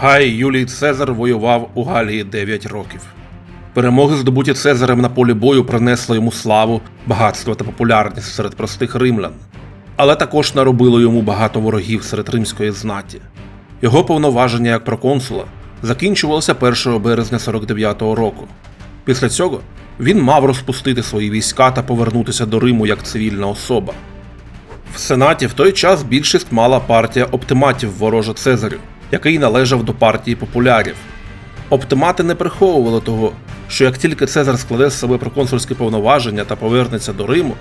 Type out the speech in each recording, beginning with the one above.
Гай Юлій Цезар воював у Галії 9 років. Перемоги, здобуті Цезарем на полі бою, принесли йому славу, багатство та популярність серед простих римлян, але також наробило йому багато ворогів серед римської знаті. Його повноваження як проконсула закінчувалося 1 березня 49-го року. Після цього він мав розпустити свої війська та повернутися до Риму як цивільна особа. В Сенаті в той час більшість мала партія оптиматів ворожа Цезарю, який належав до партії популярів. Оптимати не приховували того, що як тільки Цезар складе з себе проконсульські повноваження та повернеться до Риму,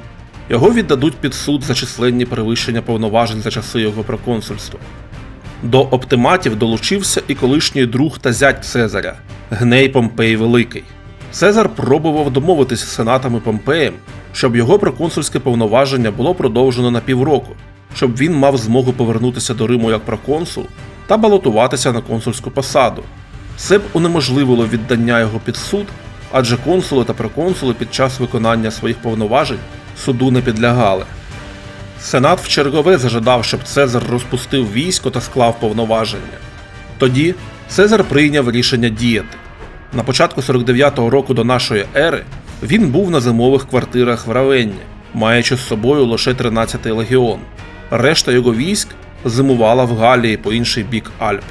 його віддадуть під суд за численні перевищення повноважень за часи його проконсульства. До оптиматів долучився і колишній друг та зять Цезаря Гней Помпей Великий. Цезар пробував домовитися з сенатами Помпеєм, щоб його проконсульське повноваження було продовжено на півроку, щоб він мав змогу повернутися до Риму як проконсул та балотуватися на консульську посаду. Це б унеможливило віддання його під суд, адже консули та проконсули під час виконання своїх повноважень суду не підлягали. Сенат в чергове зажадав, щоб Цезар розпустив військо та склав повноваження. Тоді Цезар прийняв рішення діяти. На початку 49-го року до нашої ери він був на зимових квартирах в Равенні, маючи з собою лише 13-й легіон. Решта його військ зимувала в Галії по інший бік Альп.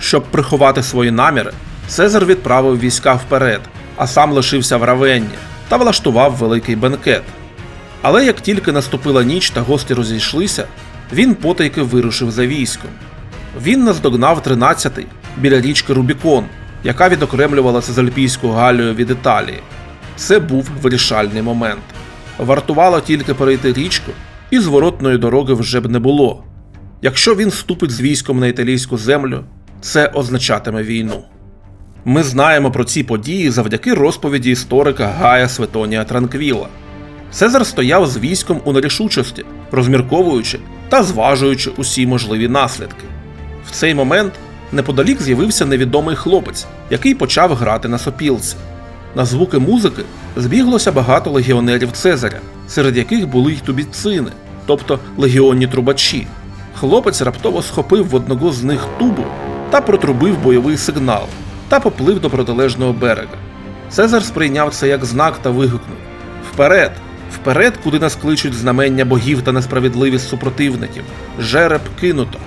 Щоб приховати свої наміри, Цезар відправив війська вперед, а сам лишився в Равенні та влаштував великий бенкет. Але як тільки наступила ніч та гості розійшлися, він потайки вирушив за військом. Він наздогнав 13-й біля річки Рубікон, яка відокремлювала Цезальпійську Галію від Італії. Це був вирішальний момент. Вартувало тільки перейти річку, і зворотної дороги вже б не було. Якщо він ступить з військом на італійську землю, це означатиме війну. Ми знаємо про ці події завдяки розповіді історика Гая Светонія Транквіла. Цезар стояв з військом у нерішучості, розмірковуючи та зважуючи усі можливі наслідки. В цей момент неподалік з'явився невідомий хлопець, який почав грати на сопілці. На звуки музики збіглося багато легіонерів Цезаря, серед яких були й тубіцини, тобто легіонні трубачі. Хлопець раптово схопив в одного з них тубу та протрубив бойовий сигнал та поплив до протилежного берега. Цезар сприйняв це як знак та вигукнув: Вперед! Вперед, куди нас кличуть знамення богів та несправедливість супротивників. Жереб кинуто.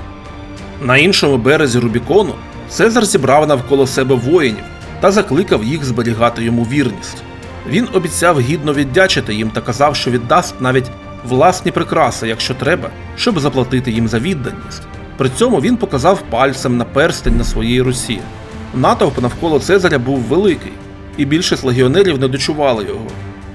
На іншому березі Рубікону Цезар зібрав навколо себе воїнів та закликав їх зберігати йому вірність. Він обіцяв гідно віддячити їм та казав, що віддасть навіть власні прикраси, якщо треба, щоб заплатити їм за відданість. При цьому він показав пальцем на перстень на своїй русі. Натовп навколо Цезаря був великий, і більшість легіонерів не дочували його.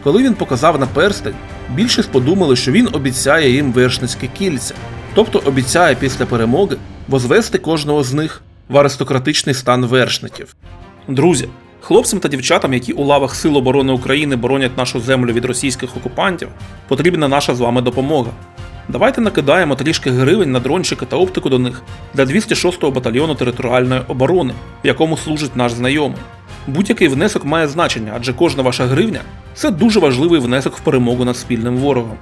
Коли він показав на перстень, більшість подумали, що він обіцяє їм вершницьке кільця, тобто обіцяє після перемоги возвести кожного з них в аристократичний стан вершників. Друзі, хлопцям та дівчатам, які у лавах Сил оборони України боронять нашу землю від російських окупантів, потрібна наша з вами допомога. Давайте накидаємо трішки гривень на дрончики та оптику до них для 206-го батальйону територіальної оборони, в якому служить наш знайомий. Будь-який внесок має значення, адже кожна ваша гривня це дуже важливий внесок в перемогу над спільним ворогом.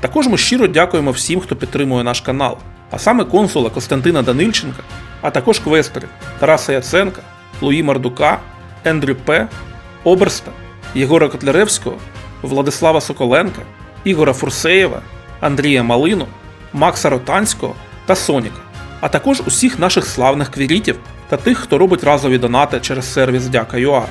Також ми щиро дякуємо всім, хто підтримує наш канал, а саме консула Костянтина Данильченка, а також квестерів Тараса Яценка, Луї Мардука, Ендрю П, Оберста, Єгора Котляревського, Владислава Соколенка, Ігора Фурсеєва, Андрія Малину, Макса Ротанського та Соніка, а також усіх наших славних квірітів та тих, хто робить разові донати через сервіс Дяка.ua.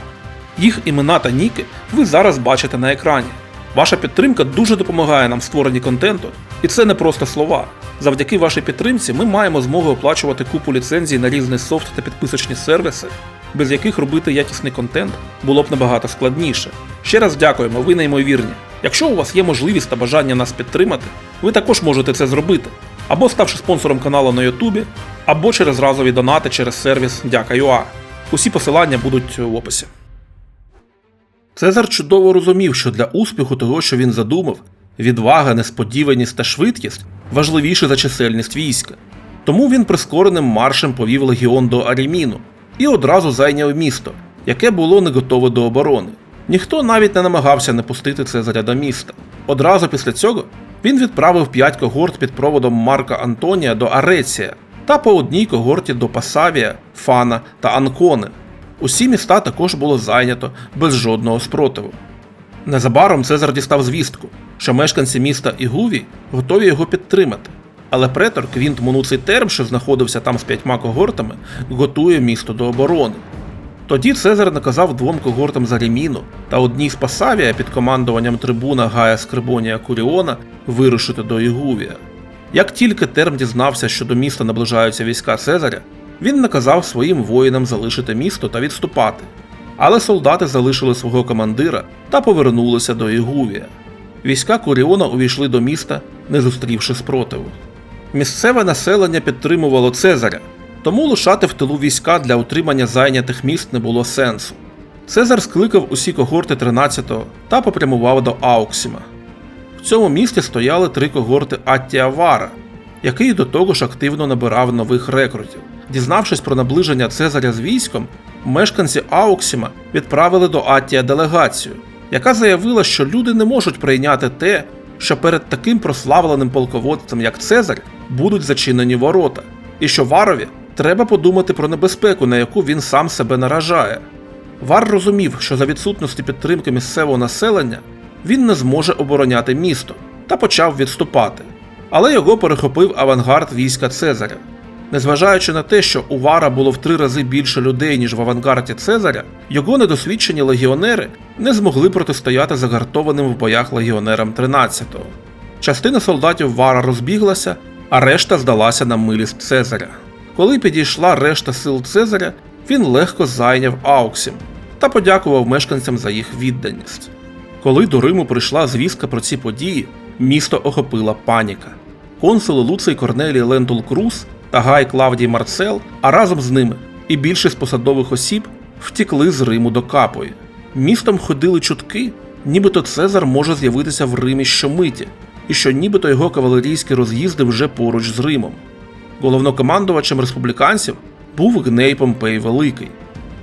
Їх імена та ніки ви зараз бачите на екрані. Ваша підтримка дуже допомагає нам в створенні контенту, і це не просто слова. Завдяки вашій підтримці ми маємо змогу оплачувати купу ліцензій на різний софт та підписочні сервіси, без яких робити якісний контент було б набагато складніше. Ще раз дякуємо, ви неймовірні. Якщо у вас є можливість та бажання нас підтримати, ви також можете це зробити, або ставши спонсором каналу на Ютубі, або через разові донати через сервіс Дяка.ua. Усі посилання будуть в описі. Цезар чудово розумів, що для успіху того, що він задумав, відвага, несподіваність та швидкість важливіше за чисельність війська. Тому він прискореним маршем повів легіон до Аріміну і одразу зайняв місто, яке було не готове до оборони. Ніхто навіть не намагався не пустити Цезаря до міста. Одразу після цього він відправив п'ять когорт під проводом Марка Антонія до Ареція, та по одній когорті до Пасавія, Фана та Анкони. Усі міста також було зайнято без жодного спротиву. Незабаром Цезар дістав звістку, що мешканці міста Ігуві готові його підтримати, але претор Квінт Монуций Терм, що знаходився там з п'ятьма когортами, готує місто до оборони. Тоді Цезар наказав двом когортам Заріміну та одній з Пасавія під командуванням трибуна Гая Скрибонія Куріона вирушити до Ігувія. Як тільки Терм дізнався, що до міста наближаються війська Цезаря, він наказав своїм воїнам залишити місто та відступати. Але солдати залишили свого командира та повернулися до Ігувія. Війська Куріона увійшли до міста, не зустрівши спротиву. Місцеве населення підтримувало Цезаря, тому лишати в тилу війська для утримання зайнятих міст не було сенсу. Цезар скликав усі когорти 13-го та попрямував до Ауксіма. В цьому місті стояли три когорти Аттія Вара, який до того ж активно набирав нових рекрутів. Дізнавшись про наближення Цезаря з військом, мешканці Ауксіма відправили до Аттія делегацію, яка заявила, що люди не можуть прийняти те, що перед таким прославленим полководцем, як Цезар, будуть зачинені ворота, і що Варові треба подумати про небезпеку, на яку він сам себе наражає. Вар розумів, що за відсутності підтримки місцевого населення він не зможе обороняти місто та почав відступати. Але його перехопив авангард війська Цезаря. Незважаючи на те, що у Вара було в три рази більше людей, ніж в авангарді Цезаря, його недосвідчені легіонери не змогли протистояти загартованим в боях легіонерам 13-го. Частина солдатів Вара розбіглася, а решта здалася на милість Цезаря. Коли підійшла решта сил Цезаря, він легко зайняв Ауксім та подякував мешканцям за їх відданість. Коли до Риму прийшла звістка про ці події, місто охопила паніка. Консули Луций Корнелій Лентул Круз та Гай Клавдій Марцел, а разом з ними і більшість посадових осіб втікли з Риму до Капої. Містом ходили чутки, нібито Цезар може з'явитися в Римі щомиті, і що нібито його кавалерійські роз'їзди вже поруч з Римом. Головнокомандувачем республіканців був Гней Помпей Великий.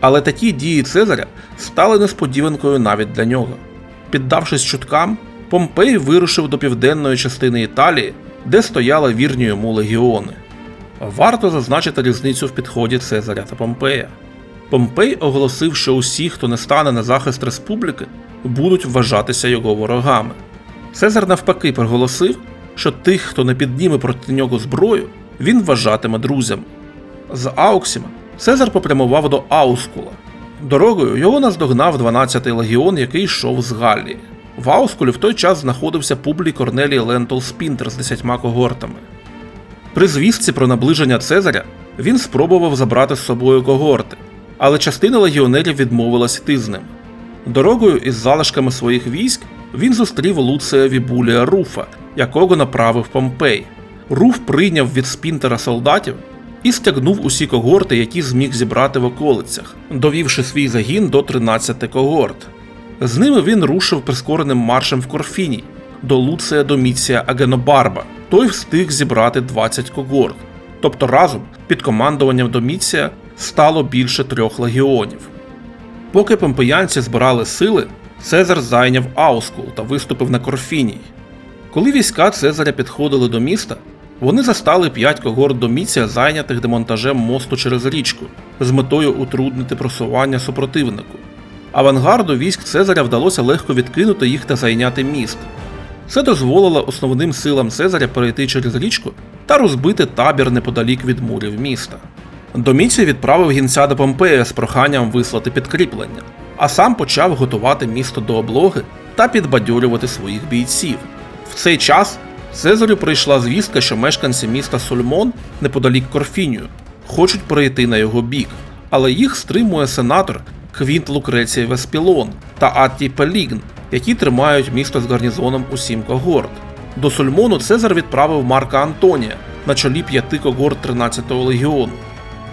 Але такі дії Цезаря стали несподіванкою навіть для нього. Піддавшись чуткам, Помпей вирушив до південної частини Італії, де стояли вірні йому легіони. Варто зазначити різницю в підході Цезаря та Помпея. Помпей оголосив, що усі, хто не стане на захист республіки, будуть вважатися його ворогами. Цезар навпаки проголосив, що тих, хто не підніме проти нього зброю, він вважатиме друзями. З Ауксіма Цезар попрямував до Аускула. Дорогою його наздогнав 12-й легіон, який йшов з Галлії. В Аускулі в той час знаходився публій Корнелій Лентол Спінтер з десятьма когортами. При звістці про наближення Цезаря він спробував забрати з собою когорти, але частина легіонерів відмовилась йти з ним. Дорогою із залишками своїх військ він зустрів Луція Вібулія Руфа, якого направив Помпей. Руф прийняв від спінтера солдатів і стягнув усі когорти, які зміг зібрати в околицях, довівши свій загін до 13 когорт. З ними він рушив прискореним маршем в Корфіній до Луція Доміція Агенобарба. Той встиг зібрати 20 когорт, тобто разом під командуванням Доміція стало більше трьох легіонів. Поки помпеянці збирали сили, Цезар зайняв Аускул та виступив на Корфіній. Коли війська Цезаря підходили до міста, вони застали п'ять когорт Доміція, зайнятих демонтажем мосту через річку, з метою утруднити просування супротивнику. Авангарду військ Цезаря вдалося легко відкинути їх та зайняти міст. Це дозволило основним силам Цезаря перейти через річку та розбити табір неподалік від мурів міста. Доміцій відправив гінця до Помпея з проханням вислати підкріплення, а сам почав готувати місто до облоги та підбадьорювати своїх бійців. В цей час Цезарю прийшла звістка, що мешканці міста Сульмон неподалік Корфінію хочуть перейти на його бік, але їх стримує сенатор Квінт Лукрецій Веспілон та Аттій Пелігн, які тримають місто з гарнізоном у сім когорт. До Сульмону Цезар відправив Марка Антонія на чолі п'яти когорт 13-го легіону.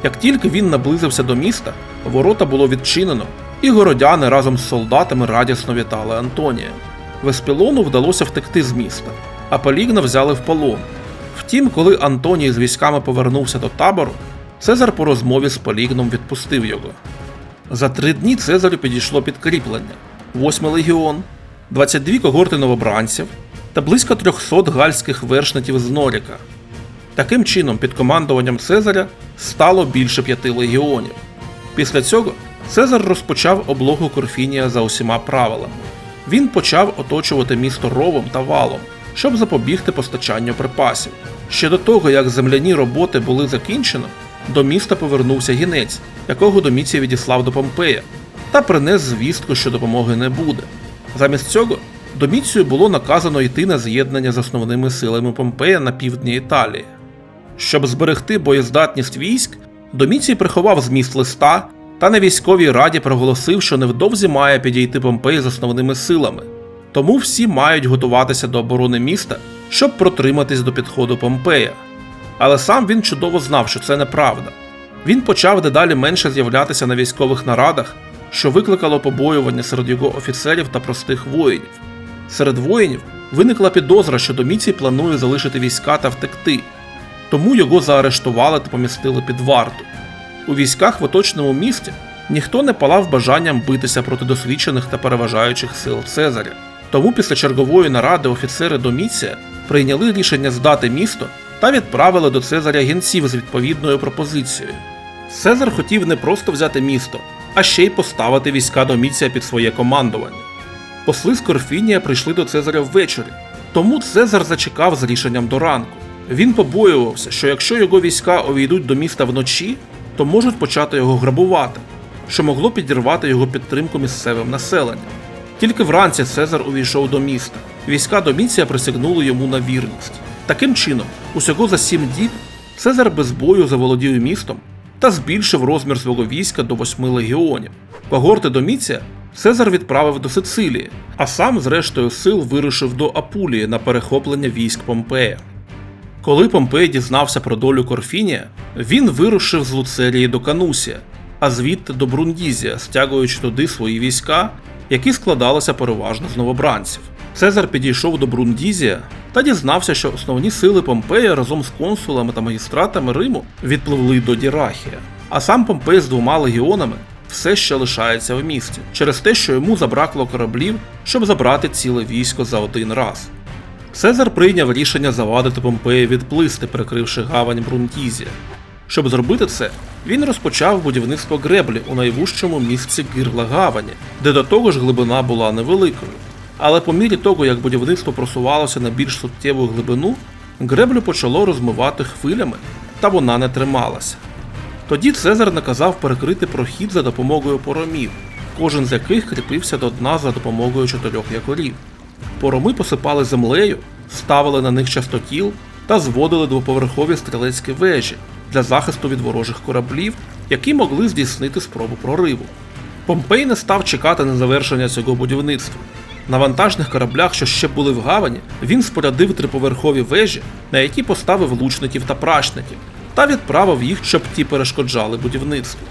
Як тільки він наблизився до міста, ворота було відчинено, і городяни разом з солдатами радісно вітали Антонія. Веспілону вдалося втекти з міста, а Пелігна взяли в полон. Втім, коли Антоній з військами повернувся до табору, Цезар по розмові з Пелігном відпустив його. За три дні Цезарю підійшло підкріплення: 8 легіон, 22 когорти новобранців та близько 300 гальських вершників з Норіка. Таким чином, під командуванням Цезаря стало більше п'яти легіонів. Після цього Цезар розпочав облогу Корфінія за усіма правилами. Він почав оточувати місто ровом та валом, щоб запобігти постачанню припасів. Ще до того, як земляні роботи були закінчено, до міста повернувся гінець, якого Доміцій відіслав до Помпея, та принес звістку, що допомоги не буде. Замість цього Доміцію було наказано йти на з'єднання з основними силами Помпея на півдні Італії. Щоб зберегти боєздатність військ, Доміцій приховав зміст листа та на військовій раді проголосив, що невдовзі має підійти Помпей з основними силами. Тому всі мають готуватися до оборони міста, щоб протриматись до підходу Помпея. Але сам він чудово знав, що це неправда. Він почав дедалі менше з'являтися на військових нарадах, що викликало побоювання серед його офіцерів та простих воїнів. Серед воїнів виникла підозра, що Доміцій планує залишити війська та втекти, тому його заарештували та помістили під варту. У військах в оточному місті ніхто не палав бажанням битися проти досвідчених та переважаючих сил Цезаря. Тому після чергової наради офіцери Доміція прийняли рішення здати місто та відправили до Цезаря гінців з відповідною пропозицією. Цезар хотів не просто взяти місто, а ще й поставити війська Доміція під своє командування. Посли з Корфінія прийшли до Цезаря ввечері, тому Цезар зачекав з рішенням до ранку. Він побоювався, що якщо його війська увійдуть до міста вночі, то можуть почати його грабувати, що могло підірвати його підтримку місцевим населенням. Тільки вранці Цезар увійшов до міста. Війська Доміція присягнули йому на вірність. Таким чином, усього за сім діб Цезар без бою заволодів містом та збільшив розмір свого війська до восьми легіонів. Когорти Доміція Цезар відправив до Сицилії, а сам з рештою сил вирушив до Апулії на перехоплення військ Помпея. Коли Помпей дізнався про долю Корфінія, він вирушив з Луцерії до Канусія, а звідти до Брундізія, стягуючи туди свої війська, які складалися переважно з новобранців. Цезар підійшов до Брундізія та дізнався, що основні сили Помпея разом з консулами та магістратами Риму відпливли до Дірахія, а сам Помпей з двома легіонами все ще лишається в місті через те, що йому забракло кораблів, щоб забрати ціле військо за один раз. Цезар прийняв рішення завадити Помпеї відплисти, перекривши гавань Брунтізія. Щоб зробити це, він розпочав будівництво греблі у найвужчому місці гирла гавані, де до того ж глибина була невеликою. Але по мірі того, як будівництво просувалося на більш суттєву глибину, греблю почало розмивати хвилями, та вона не трималася. Тоді Цезар наказав перекрити прохід за допомогою поромів, кожен з яких кріпився до дна за допомогою чотирьох якорів. Пороми посипали землею, ставили на них частотіл та зводили двоповерхові стрілецькі вежі для захисту від ворожих кораблів, які могли здійснити спробу прориву. Помпей не став чекати на завершення цього будівництва. На вантажних кораблях, що ще були в гавані, він спорядив триповерхові вежі, на які поставив лучників та прачників, та відправив їх, щоб ті перешкоджали будівництву.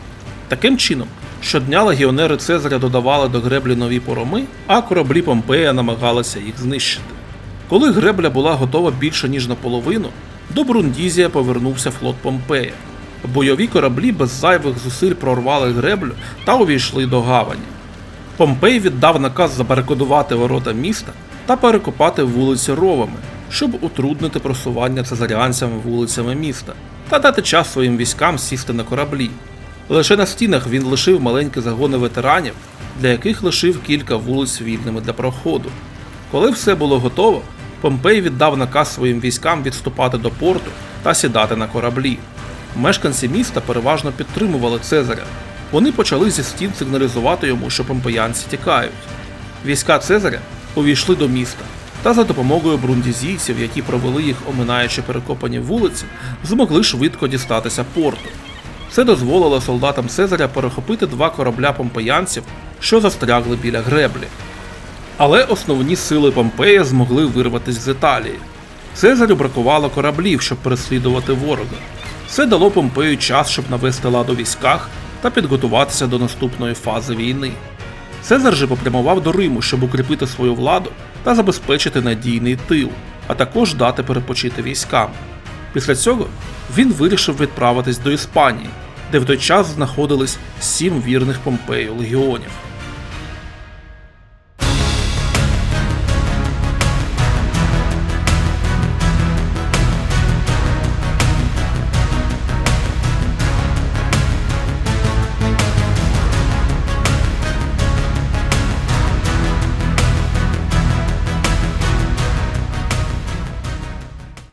Таким чином, щодня легіонери Цезаря додавали до греблі нові пороми, а кораблі Помпея намагалися їх знищити. Коли гребля була готова більше ніж наполовину, до Брундізія повернувся флот Помпея. Бойові кораблі без зайвих зусиль прорвали греблю та увійшли до гавані. Помпей віддав наказ забарикадувати ворота міста та перекопати вулиці ровами, щоб утруднити просування цезаріанцями вулицями міста та дати час своїм військам сісти на кораблі. Лише на стінах він лишив маленькі загони ветеранів, для яких лишив кілька вулиць вільними для проходу. Коли все було готово, Помпей віддав наказ своїм військам відступати до порту та сідати на кораблі. Мешканці міста переважно підтримували Цезаря. Вони почали зі стін сигналізувати йому, що помпеянці тікають. Війська Цезаря увійшли до міста та за допомогою брундізійців, які провели їх, оминаючи перекопані вулиці, змогли швидко дістатися порту. Це дозволило солдатам Цезаря перехопити два корабля помпеянців, що застрягли біля греблі. Але основні сили Помпея змогли вирватися з Італії. Цезарю бракувало кораблів, щоб переслідувати ворога. Це дало Помпею час, щоб навести лад у військах та підготуватися до наступної фази війни. Цезар же попрямував до Риму, щоб укріпити свою владу та забезпечити надійний тил, а також дати перепочити військам. Після цього він вирішив відправитись до Іспанії, де в той час знаходились сім вірних Помпею легіонів.